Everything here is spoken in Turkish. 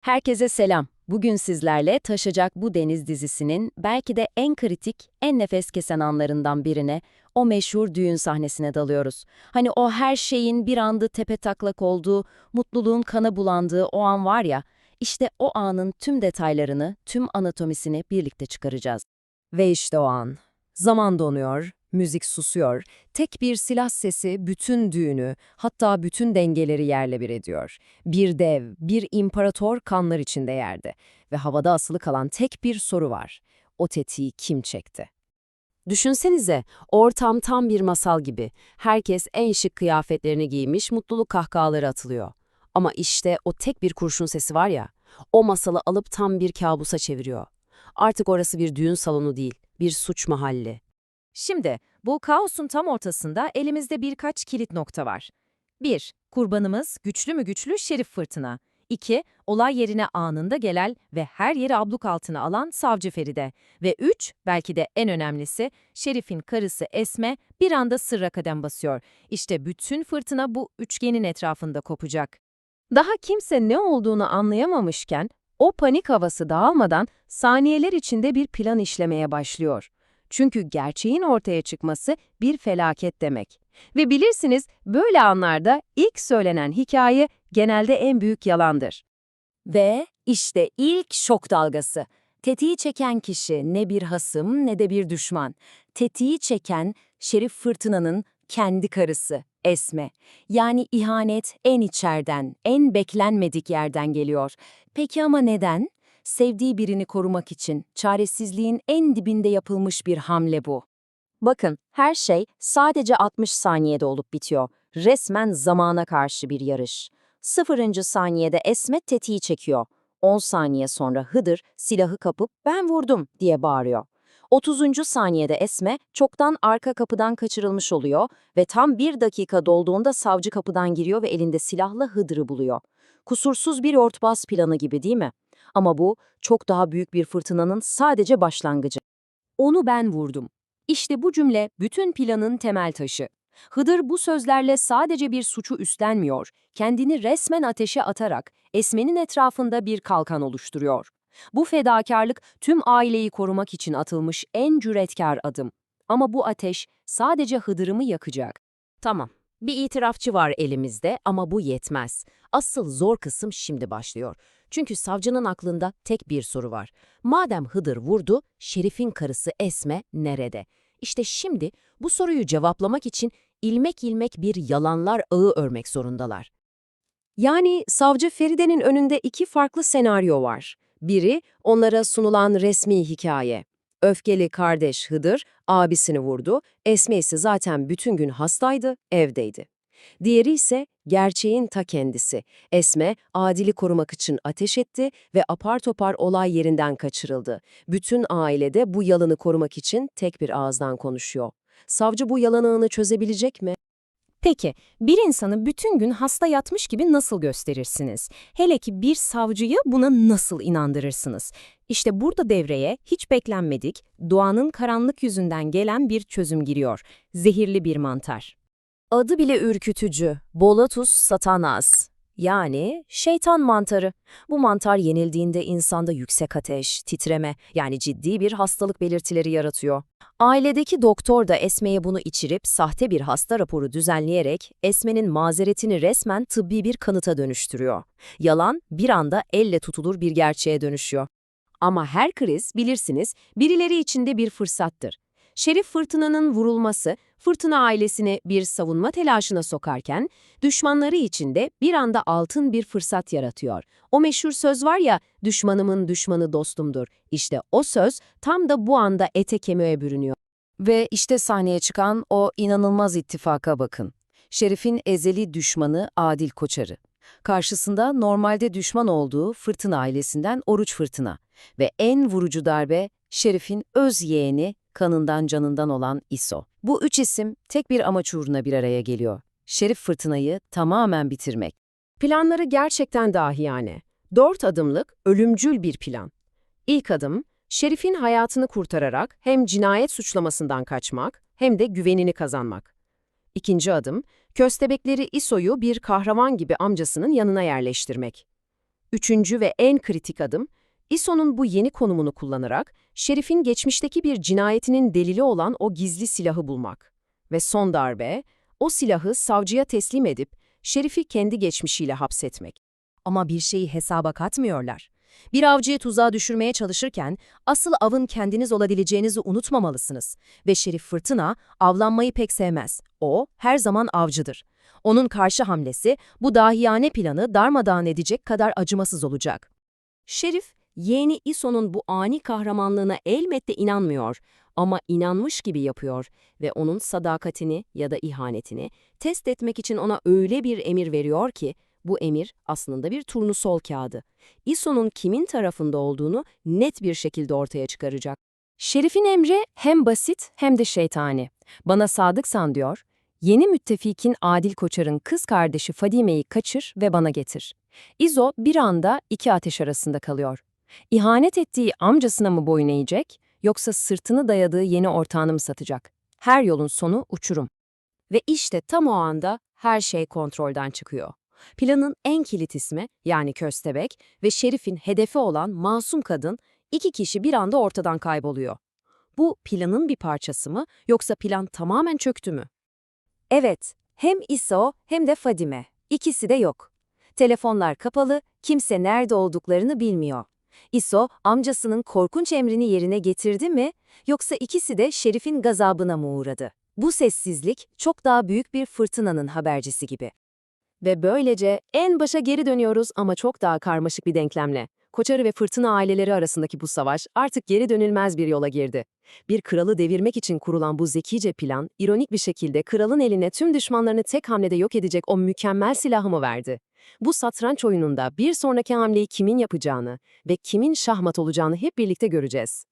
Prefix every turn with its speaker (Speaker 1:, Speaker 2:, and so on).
Speaker 1: Herkese selam. Bugün sizlerle Taşacak Bu Deniz dizisinin belki de en kritik, en nefes kesen anlarından birine, o meşhur düğün sahnesine dalıyoruz. Hani o her şeyin bir anda tepe taklak olduğu, mutluluğun kana bulandığı o an var ya, işte o anın tüm detaylarını, tüm anatomisini birlikte çıkaracağız. Ve işte o an. Zaman donuyor, müzik susuyor, tek bir silah sesi bütün düğünü, hatta bütün dengeleri yerle bir ediyor. Bir dev, bir imparator kanlar içinde yerde ve havada asılı kalan tek bir soru var. O tetiği kim çekti? Düşünsenize, ortam tam bir masal gibi. Herkes en şık kıyafetlerini giymiş, mutluluk kahkahaları atılıyor. Ama işte o tek bir kurşun sesi var ya, o masalı alıp tam bir kabusa çeviriyor. Artık orası bir düğün salonu değil, bir suç mahalli.
Speaker 2: Şimdi bu kaosun tam ortasında elimizde birkaç kilit nokta var. 1. Kurbanımız güçlü mü güçlü Şerif Fırtına. 2. Olay yerine anında gelen ve her yeri abluk altına alan Savcı Feride. Ve 3. Belki de en önemlisi Şerif'in karısı Esme bir anda sırra kadem basıyor. İşte bütün fırtına bu üçgenin etrafında kopacak.
Speaker 1: Daha kimse ne olduğunu anlayamamışken, o panik havası dağılmadan saniyeler içinde bir plan işlemeye başlıyor. Çünkü gerçeğin ortaya çıkması bir felaket demek. Ve bilirsiniz böyle anlarda ilk söylenen hikaye genelde en büyük yalandır. Ve işte ilk şok dalgası. Tetiği çeken kişi ne bir hasım ne de bir düşman. Tetiği çeken Şerif Fırtına'nın kendi karısı Esme. Yani ihanet en içerden, en beklenmedik yerden geliyor. Peki ama neden? Sevdiği birini korumak için çaresizliğin en dibinde yapılmış bir hamle bu. Bakın, her şey sadece 60 saniyede olup bitiyor. Resmen zamana karşı bir yarış. Sıfırıncı saniyede Esme tetiği çekiyor. 10 saniye sonra Hıdır silahı kapıp ben vurdum diye bağırıyor. 30. saniyede Esme çoktan arka kapıdan kaçırılmış oluyor ve tam bir dakika dolduğunda savcı kapıdan giriyor ve elinde silahla Hıdır'ı buluyor. Kusursuz bir örtbas planı gibi değil mi? Ama bu çok daha büyük bir fırtınanın sadece başlangıcı. Onu ben vurdum. İşte bu cümle bütün planın temel taşı. Hıdır bu sözlerle sadece bir suçu üstlenmiyor, kendini resmen ateşe atarak Esme'nin etrafında bir kalkan oluşturuyor. Bu fedakarlık tüm aileyi korumak için atılmış en cüretkar adım. Ama bu ateş sadece Hıdır'ı mı yakacak? Tamam, bir itirafçı var elimizde ama bu yetmez. Asıl zor kısım şimdi başlıyor. Çünkü savcının aklında tek bir soru var. Madem Hıdır vurdu, Şerif'in karısı Esme nerede? İşte şimdi bu soruyu cevaplamak için ilmek ilmek bir yalanlar ağı örmek zorundalar. Yani savcı Feride'nin önünde iki farklı senaryo var. Biri onlara sunulan resmi hikaye. Öfkeli kardeş Hıdır abisini vurdu, Esme ise zaten bütün gün hastaydı, evdeydi. Diğeri ise gerçeğin ta kendisi. Esme, Adil'i korumak için ateş etti ve apar topar olay yerinden kaçırıldı. Bütün ailede bu yalanı korumak için tek bir ağızdan konuşuyor. Savcı bu yalanağını çözebilecek mi?
Speaker 2: Peki, bir insanı bütün gün hasta yatmış gibi nasıl gösterirsiniz? Hele ki bir savcıyı buna nasıl inandırırsınız? İşte burada devreye hiç beklenmedik, doğanın karanlık yüzünden gelen bir çözüm giriyor. Zehirli bir mantar. Adı bile ürkütücü. Bolatus satanas. Yani şeytan mantarı. Bu mantar yenildiğinde insanda yüksek ateş, titreme yani ciddi bir hastalık belirtileri yaratıyor. Ailedeki doktor da Esme'ye bunu içirip sahte bir hasta raporu düzenleyerek Esme'nin mazeretini resmen tıbbi bir kanıta dönüştürüyor. Yalan bir anda elle tutulur bir gerçeğe dönüşüyor. Ama her kriz bilirsiniz birileri içinde bir fırsattır. Şerif Fırtına'nın vurulması, Fırtına ailesini bir savunma telaşına sokarken, düşmanları için de bir anda altın bir fırsat yaratıyor. O meşhur söz var ya, düşmanımın düşmanı dostumdur. İşte o söz tam da bu anda ete kemiğe bürünüyor. Ve işte sahneye çıkan o inanılmaz ittifaka bakın. Şerif'in ezeli düşmanı Adil Koçarı. Karşısında normalde düşman olduğu Fırtına ailesinden Oruç Fırtına. Ve en vurucu darbe Şerif'in öz yeğeni kanından canından olan İso. Bu üç isim tek bir amaç uğruna bir araya geliyor. Şerif Fırtına'yı tamamen bitirmek. Planları gerçekten dahiyane. Dört adımlık, ölümcül bir plan. İlk adım, Şerif'in hayatını kurtararak hem cinayet suçlamasından kaçmak hem de güvenini kazanmak. İkinci adım, köstebekleri İso'yu bir kahraman gibi amcasının yanına yerleştirmek.
Speaker 1: Üçüncü ve en kritik adım, İso'nun bu yeni konumunu kullanarak Şerif'in geçmişteki bir cinayetinin delili olan o gizli silahı bulmak. Ve son darbe, o silahı savcıya teslim edip Şerif'i kendi geçmişiyle hapsetmek.
Speaker 2: Ama bir şeyi hesaba katmıyorlar. Bir avcıyı tuzağa düşürmeye çalışırken asıl avın kendiniz olabileceğinizi unutmamalısınız. Ve Şerif Fırtına avlanmayı pek sevmez. O her zaman avcıdır. Onun karşı hamlesi bu dahiyane planı darmadağın edecek kadar acımasız olacak. Şerif, yeğeni İso'nun bu ani kahramanlığına elbette inanmıyor ama inanmış gibi yapıyor ve onun sadakatini ya da ihanetini test etmek için ona öyle bir emir veriyor ki bu emir aslında bir turnusol kağıdı. İso'nun kimin tarafında olduğunu net bir şekilde ortaya çıkaracak. Şerif'in emri hem basit hem de şeytani. Bana sadıksan diyor, yeni müttefikin Adil Koçar'ın kız kardeşi Fadime'yi kaçır ve bana getir. İzo bir anda iki ateş arasında kalıyor. İhanet ettiği amcasına mı boyun eğecek, yoksa sırtını dayadığı yeni ortağını mı satacak? Her yolun sonu uçurum. Ve işte tam o anda her şey kontrolden çıkıyor. Planın en kilit ismi yani Köstebek ve Şerif'in hedefi olan masum kadın iki kişi bir anda ortadan kayboluyor. Bu planın bir parçası mı yoksa plan tamamen çöktü mü? Evet, hem İso hem de Fadime. İkisi de yok. Telefonlar kapalı, kimse nerede olduklarını bilmiyor. İso, amcasının korkunç emrini yerine getirdi mi, yoksa ikisi de Şerif'in gazabına mı uğradı? Bu sessizlik çok daha büyük bir fırtınanın habercisi gibi. Ve böylece en başa geri dönüyoruz ama çok daha karmaşık bir denklemle. Koçarı ve Fırtına aileleri arasındaki bu savaş artık geri dönülmez bir yola girdi. Bir kralı devirmek için kurulan bu zekice plan, ironik bir şekilde kralın eline tüm düşmanlarını tek hamlede yok edecek o mükemmel silahı mı verdi? Bu satranç oyununda bir sonraki hamleyi kimin yapacağını ve kimin şahmat olacağını hep birlikte göreceğiz.